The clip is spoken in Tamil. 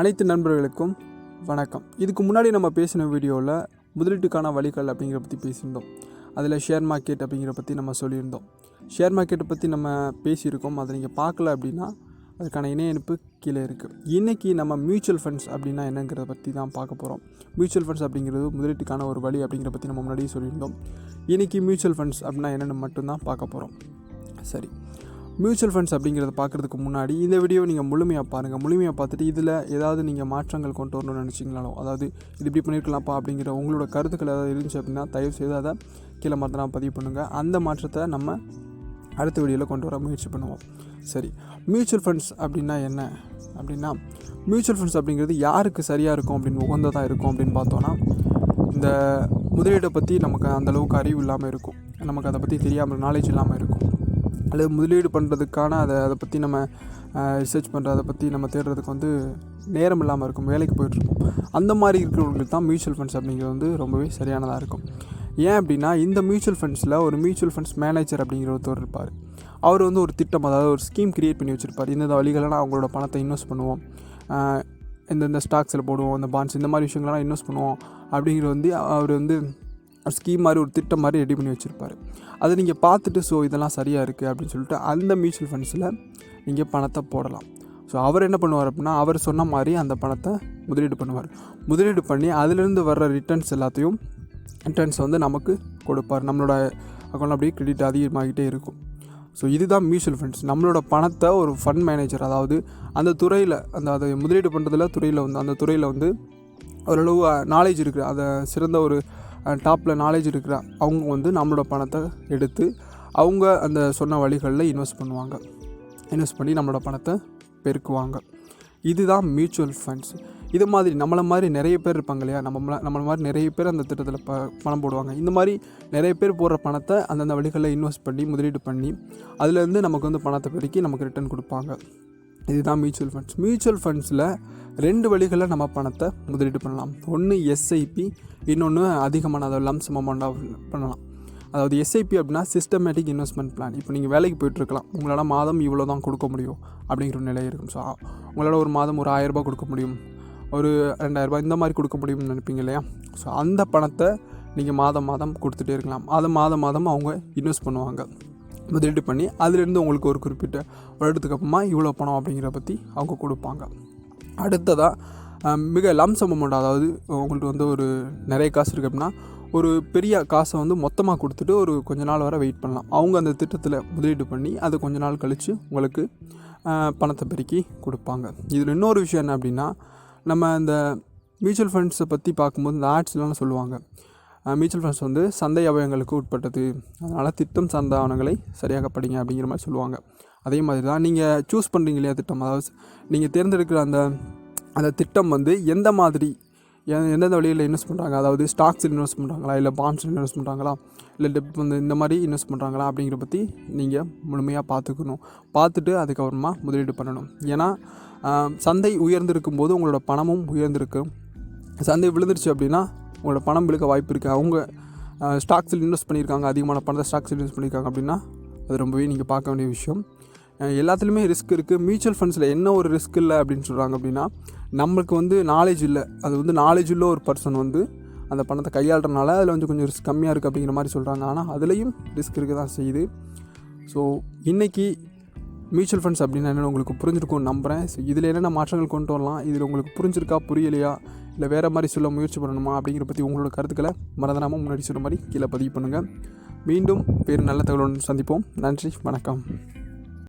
அனைத்து நண்பர்களுக்கும் வணக்கம். இதுக்கு முன்னாடி நம்ம பேசின வீடியோவில் முதலீட்டுக்கான வழிகள் அப்படிங்கிற பற்றி பேசியிருந்தோம். அதில் ஷேர் மார்க்கெட் அப்படிங்கிற பற்றி நம்ம சொல்லியிருந்தோம். ஷேர் மார்க்கெட்டை பற்றி நம்ம பேசியிருக்கோம். அதை நீங்கள் பார்க்கல அப்படின்னா அதுக்கான இணைய இணைப்பு கீழே இருக்குது இன்றைக்கி நம்ம மியூச்சுவல் ஃபண்ட்ஸ் அப்படின்னா என்னங்கிறத பற்றி தான் பார்க்க போகிறோம் மியூச்சுவல் ஃபண்ட்ஸ் அப்படிங்கிறது முதலீட்டுக்கான ஒரு வழி அப்படிங்கிற பற்றி நம்ம முன்னாடியே சொல்லியிருந்தோம். இன்றைக்கி மியூச்சுவல் ஃபண்ட்ஸ் அப்படின்னா என்னென்னு மட்டும்தான் பார்க்க போகிறோம் சரி. மியூச்சுவல் ஃபண்ட்ஸ் அப்படிங்கிறத பார்க்குறதுக்கு முன்னாடி இந்த வீடியோ நீங்கள் முழுமையாக பாருங்கள் முழுமையாக பார்த்துட்டு இதில் ஏதாவது நீங்கள் மாற்றங்கள் கொண்டு வரணும்னு நினச்சிங்களாலும் அதாவது இது இப்படி பண்ணியிருக்கலாம்ப்பா அப்படிங்கிற உங்களோட கருத்துக்கள் ஏதாவது இருந்துச்சு அப்படின்னா தயவு செய்து அதை கீழே மாத்தினா பதிவு பண்ணுங்கள் அந்த மாற்றத்தை நம்ம அடுத்த வீடியோவில் கொண்டு வர முயற்சி பண்ணுவோம். சரி மியூச்சுவல் ஃபண்ட்ஸ் அப்படின்னா என்ன? அப்படின்னா மியூச்சுவல் ஃபண்ட்ஸ் அப்படிங்கிறது யாருக்கு சரியாக இருக்கும் அப்படின்னு உகந்ததாக இருக்கும் அப்படின்னு பார்த்தோன்னா இந்த முதலீட்டை பற்றி நமக்கு அந்தளவுக்கு அறிவு இல்லாமல் இருக்கும். நமக்கு அதை பற்றி தெரியாமல் நாலேஜ் இல்லாமல் இருக்கும். அல்லது முதலீடு பண்ணுறதுக்கான அதை அதை பற்றி நம்ம ரிசர்ச் பண்ணுற அதை பற்றி நம்ம தேடுறதுக்கு வந்து நேரம் இல்லாமல் இருக்கும். வேலைக்கு போயிட்டுருக்கோம். அந்த மாதிரி இருக்கிறவங்களுக்கு தான் மியூச்சுவல் ஃபண்ட்ஸ் அப்படிங்கிறது வந்து ரொம்பவே சரியானதாக இருக்கும். ஏன் அப்படின்னா இந்த மியூச்சுவல் ஃபண்ட்ஸில் ஒரு மியூச்சுவல் ஃபண்ட்ஸ் மேனேஜர் அப்படிங்கிற ஒருத்தர் இருப்பார். அவர் வந்து ஒரு திட்டம் அதாவது ஒரு ஸ்கீம் க்ரியேட் பண்ணி வச்சுருப்பார். இந்தந்த வழிகளெல்லாம் அவங்களோட பணத்தை இன்வெஸ்ட் பண்ணுவோம். இந்தந்த ஸ்டாக்ஸில் போடுவோம் இந்த பாண்ட்ஸ் இந்த மாதிரி விஷயங்கள்லாம் இன்வெஸ்ட் பண்ணுவோம் அப்படிங்கிறது வந்து அவர் வந்து ஸ்கீம் மாதிரி ஒரு திட்டம் மாதிரி ரெடி பண்ணி வச்சுருப்பார். அதை நீங்கள் பார்த்துட்டு ஸோ இதெல்லாம் சரியாக இருக்குது அப்படின்னு சொல்லிட்டு அந்த மியூச்சுவல் ஃபண்ட்ஸில் நீங்கள் பணத்தை போடலாம். ஸோ அவர் என்ன பண்ணுவார் அப்படின்னா அவர் சொன்ன மாதிரி அந்த பணத்தை முதலீடு பண்ணுவார். முதலீடு பண்ணி அதிலிருந்து வர்ற ரிட்டர்ன்ஸ் எல்லாத்தையும் ரிட்டர்ன்ஸ் வந்து நமக்கு கொடுப்பார். நம்மளோட அக்கௌண்ட் அப்படியே கிரெடிட் அதிகமாகிட்டே இருக்கும். ஸோ இதுதான் மியூச்சுவல் ஃபண்ட்ஸ் நம்மளோட பணத்தை ஒரு ஃபண்ட் மேனேஜர் அதாவது அந்த துறையில் அந்த அதை முதலீடு பண்ணுறதுல துறையில் வந்து அந்த துறையில் வந்து ஓரளவு நாலேஜ் இருக்குது அதை சிறந்த ஒரு டாப்பில் நாலேஜ் இருக்கிற அவங்க வந்து நம்மளோட பணத்தை எடுத்து அவங்க அந்த சொன்ன வழிகளில் இன்வெஸ்ட் பண்ணுவாங்க. இன்வெஸ்ட் பண்ணி நம்மளோட பணத்தை பெருக்குவாங்க. இதுதான் மியூச்சுவல் ஃபண்ட்ஸ் இது மாதிரி நம்மளை மாதிரி நிறைய பேர் இருப்பாங்க இல்லையா? நம்ம நம்மளை மாதிரி நிறைய பேர் அந்த திட்டத்தில் ப பணம் போடுவாங்க. இந்த மாதிரி நிறைய பேர் போடுற பணத்தை அந்தந்த வழிகளில் இன்வெஸ்ட் பண்ணி முதலீடு பண்ணி அதுலேருந்து நமக்கு வந்து பணத்தை பெருக்கி நமக்கு ரிட்டர்ன் கொடுப்பாங்க. இதுதான் மியூச்சுவல் ஃபண்ட்ஸ் மியூச்சுவல் ஃபண்ட்ஸில் ரெண்டு வழிகளில் நம்ம பணத்தை முதலீடு பண்ணலாம். ஒன்று எஸ்ஐபி இன்னொன்று அதிகமான அதாவது லம்சம் அமௌண்ட்டாக பண்ணலாம். அதாவது எஸ்ஐபி அப்படின்னா சிஸ்டமேட்டிக் இன்வெஸ்ட்மெண்ட் பிளான் இப்போ நீங்கள் வேலைக்கு போயிட்டுருக்கலாம். உங்களால் மாதம் இவ்வளோ தான் கொடுக்க முடியும் அப்படிங்கிற ஒரு நிலை இருக்கும். ஸோ உங்களால் ஒரு மாதம் ஒரு ஆயிரரூபா கொடுக்க முடியும். ஒரு ரெண்டாயிரரூபா இந்த மாதிரி கொடுக்க முடியும்னு நினைப்பீங்க இல்லையா? ஸோ அந்த பணத்தை நீங்கள் மாதம் மாதம் கொடுத்துட்டே இருக்கலாம். அதை மாதம் மாதம் அவங்க இன்வெஸ்ட் பண்ணுவாங்க. முதலீடு பண்ணி அதுலேருந்து உங்களுக்கு ஒரு குறிப்பிட்ட வருடத்துக்கு அப்புறமா இவ்வளோ பணம் அப்படிங்கிற பற்றி அவங்க கொடுப்பாங்க. அடுத்ததாக மிக லம்சம் அமௌண்ட் அதாவது உங்கள்கிட்ட வந்து ஒரு நிறைய காசு இருக்குது அப்படின்னா ஒரு பெரிய காசை வந்து மொத்தமாக கொடுத்துட்டு ஒரு கொஞ்ச நாள் வரை வெயிட் பண்ணலாம். அவங்க அந்த திட்டத்தில் முதலீடு பண்ணி அது கொஞ்ச நாள் கழித்து உங்களுக்கு பணத்தை பெருக்கி கொடுப்பாங்க. இதில் இன்னொரு விஷயம் என்ன அப்படின்னா நம்ம இந்த மியூச்சுவல் ஃபண்ட்ஸை பற்றி பார்க்கும்போது இந்த ஆட்ஸ்லாம் சொல்லுவாங்க. மியூச்சுவல் ஃபண்ட்ஸ் வந்து சந்தை அபாயங்களுக்கு உட்பட்டது. அதனால் திட்டம் சார்ந்த ஆவணங்களை சரியாக படிங்க அப்படிங்கிற மாதிரி சொல்லுவாங்க. அதே மாதிரி தான் நீங்கள் சூஸ் பண்ணுறீங்க இல்லையா திட்டம்? அதாவது நீங்கள் தேர்ந்தெடுக்கிற அந்த அந்த திட்டம் வந்து எந்த மாதிரி எந்தெந்த வழியில் இன்வெஸ்ட் பண்ணுறாங்க அதாவது ஸ்டாக்ஸில் இன்வெஸ்ட் பண்ணுறாங்களா இல்லை பாண்ட்ஸில் இன்வெஸ்ட் பண்ணுறாங்களா இல்லை டெப் வந்து இந்த மாதிரி இன்வெஸ்ட் பண்ணுறாங்களா அப்படிங்கிற பற்றி நீங்கள் முழுமையாக பார்த்துக்கணும். பார்த்துட்டு அதுக்கப்புறமா முதலீடு பண்ணணும். ஏன்னா சந்தை உயர்ந்திருக்கும் போது உங்களோட பணமும் உயர்ந்திருக்கும். சந்தை விழுந்துருச்சு அப்படின்னா உங்களோட பணம் விழுக்க வாய்ப்பு இருக்குது அவங்க ஸ்டாக்ஸில் இன்வெஸ்ட் பண்ணியிருக்காங்க. அதிகமான பணத்தை ஸ்டாக்ஸில் இன்வெஸ்ட் பண்ணியிருக்காங்க அப்படின்னா அது ரொம்பவே நீங்கள் பார்க்க வேண்டிய விஷயம். எல்லாத்துலேயுமே ரிஸ்க் இருக்குது மியூச்சுவல் ஃபண்ட்ஸில் என்ன ஒரு ரிஸ்க் இல்லை அப்படின்னு சொல்கிறாங்க அப்படின்னா நம்மளுக்கு வந்து நாலேஜ் இல்லை. அது வந்து நாலேஜ் உள்ள ஒரு பர்சன் வந்து அந்த பணத்தை கையாளுறனால அதில் வந்து கொஞ்சம் ரிஸ்க் கம்மியாக இருக்குது அப்படிங்கிற மாதிரி சொல்கிறாங்க ஆனால் அதுலேயும் ரிஸ்க் இருக்க தான் செய்யுது. ஸோ இன்றைக்கி மியூச்சுவல் ஃபண்ட்ஸ் அப்படின்னா என்னென்னு உங்களுக்கு புரிஞ்சிருக்கும்னு நம்புகிறேன் ஸோ இதில் என்னென்ன மாற்றங்கள் கொண்டு வரலாம்? இதில் உங்களுக்கு புரிஞ்சிருக்கா? புரியலையா? இல்லை வேறு மாதிரி சொல்ல முயற்சி பண்ணணுமா? அப்படிங்கிற பற்றி உங்களோட கருத்துக்களை மறந்துடாமல் முன்னாடி சொன்ன மாதிரி கீழே பதிவு பண்ணுங்கள் மீண்டும் வேறு நல்ல தகவலுடன் சந்திப்போம். நன்றி. வணக்கம்.